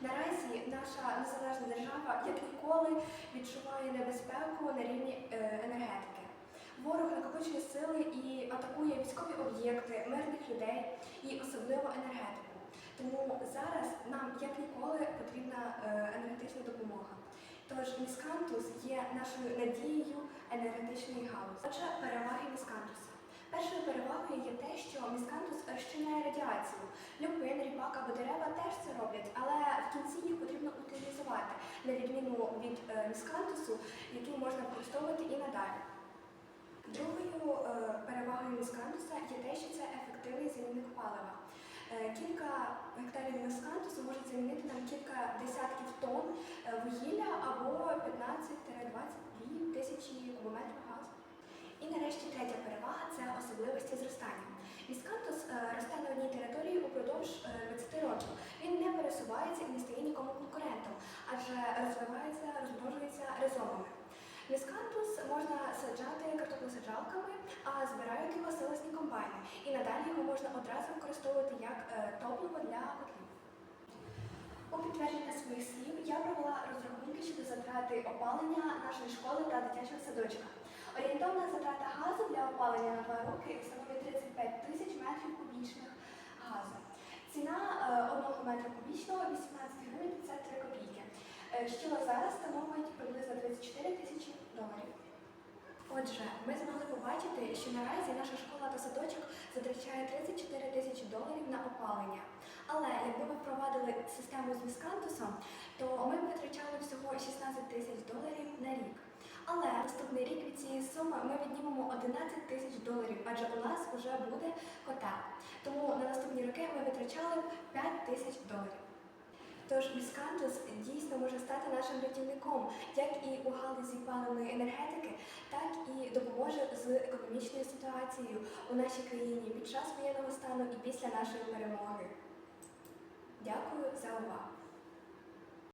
Наразі наша незалежна держава, як ніколи, відчуває небезпеку на рівні е, енергетики. Ворог накопичує сили і атакує військові об'єкти, мирних людей і особливо енергетику. Тому зараз нам, як ніколи, потрібна е, енергетична допомога. Тож міскантус є нашою надією енергетичної галузі. Отже, переваги. Радіацію. Люпин, ріпак або дерева теж це роблять, але в кінці їх потрібно утилізувати, на відміну від е, міскантусу, який можна використовувати і надалі. Другою е, перевагою міскантуса є те, що це ефективний замінник палива. Е, Кілька гектарів міскантусу можуть замінити нам кілька десятків тонн вугілля або 15-22 тисячі Міскантус можна саджати картоплесаджалками, а збирають його силосні комбайни. І надалі його можна одразу використовувати як е, топливо для котлів. У підтвердження своїх слів я провела розрахунки щодо затрати опалення нашої школи та дитячого садочка. Орієнтовна затрата газу для опалення на два роки становить 35 тисяч метрів кубічних газу. Ціна е, одного метра кубічного 18 гривень 53 копійки, що зараз становить приблизно 34 тисячі доларів. Отже, ми змогли побачити, що наразі наша школа та садочок затрачає 34 тисячі доларів на опалення. Але якби ми впровадили систему з міскантусом, то ми б витрачали всього 16 тисяч доларів на рік. Але наступний рік від цієї суми ми віднімемо 11 тисяч доларів, адже у нас вже буде котел. Тому на наступні роки ми витрачали б 5 тисяч доларів. Тож міскантус дійсно може стати нашим рятівником, як і у галузі паливної енергетики, так і допоможе з економічною ситуацією у нашій країні під час воєнного стану і після нашої перемоги. Дякую за увагу.